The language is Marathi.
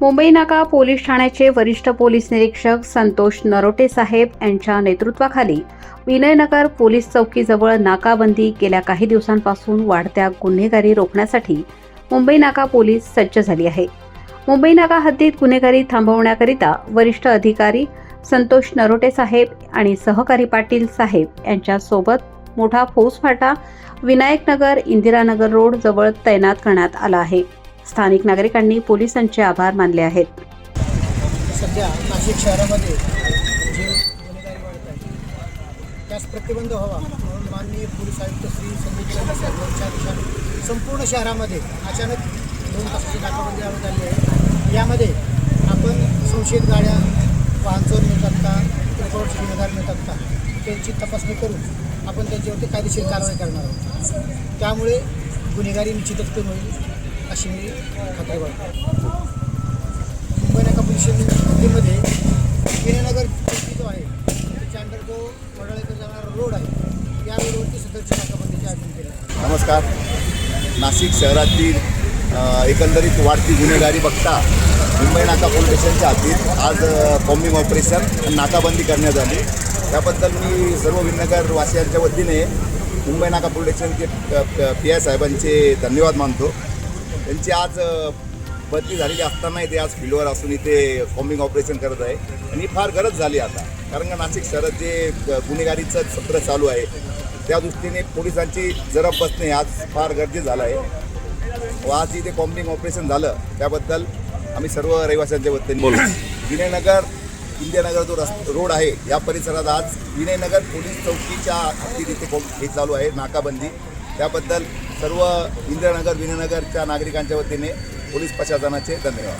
मुंबई नाका पोलीस ठाण्याचे वरिष्ठ पोलीस निरीक्षक संतोष नरोटे साहेब यांच्या नेतृत्वाखाली विनयनगर पोलीस चौकीजवळ नाकाबंदी गेल्या काही दिवसांपासून वाढत्या गुन्हेगारी रोखण्यासाठी मुंबई नाका पोलीस सज्ज झाली आहे. मुंबई नाका हद्दीत गुन्हेगारी थांबवण्याकरिता वरिष्ठ अधिकारी संतोष नरोटे साहेब आणि सहकारी पाटील साहेब यांच्यासोबत मोठा फौजफाटा विनायकनगर इंदिरानगर रोड जवळ तैनात करण्यात आला आहे. स्थानिक नागरिकांनी पोलिसांचे आभार मानले आहेत. सध्या नाशिक शहरामध्ये गुन्हेगारी वाढत आहे त्यास प्रतिबंध व्हावा म्हणून माननीय पोलीस आयुक्त श्री संदीप यांच्या संपूर्ण शहरामध्ये अचानक दोन तासाची नाकाबंदी लावण्यात आली आहे. यामध्ये आपण संशयित गाड्या वाहन चोर मिळतात का रेकॉर्डचे गुन्हेगार मिळतात का त्यांची तपासणी करून आपण त्यांच्यावरती कायदेशीर कारवाई करणार आहोत. त्यामुळे गुन्हेगारी निश्चितच कमी होईल. अशी मी खात्री बाळगतो मुंबई नाका पोलीस विनयनगर जो आहे त्याच्या अंडर जो वडाळेकडे जाणारा रोड आहे या रोडवरती सदरची नाकाबंदीचे आयोजन केलं नमस्कार नाशिक शहरातील एकंदरीत वाढती गुन्हेगारी बघता मुंबई नाका पोलीस स्टेशनच्या हद्दीत आज अ, कॉम्बिंग ऑपरेशन नाकाबंदी करण्यात आली त्याबद्दल मी सर्व विनगर वासियांच्या वतीने मुंबई नाका पोलीस स्टेशनचे पी आय साहेबांचे धन्यवाद मानतो त्यांची आज बदली झालेली असतानाही ते आज फील्डवर असून इथे कॉम्बिंग ऑपरेशन करत आहे. आणि ही फार गरज झाली आता. कारण का नाशिक शहरात जे गुन्हेगारीचं सत्र चालू आहे त्या दृष्टीने पोलिसांची जरब बसणे आज फार गरजेचं झालं आहे. व आज इथे कॉम्बिंग ऑपरेशन झालं त्याबद्दल आम्ही सर्व रहिवाशांच्या वतीने विनयनगर इंदियानगर जो रस्त रोड आहे या परिसरात आज विनयनगर पोलीस चौकीच्या हद्दीत इथे हे चालू आहे नाकाबंदी. त्याबद्दल सर्व इंदिरानगर विनयनगरच्या नागरिकांच्या वतीने पोलीस प्रशासनाचे धन्यवाद.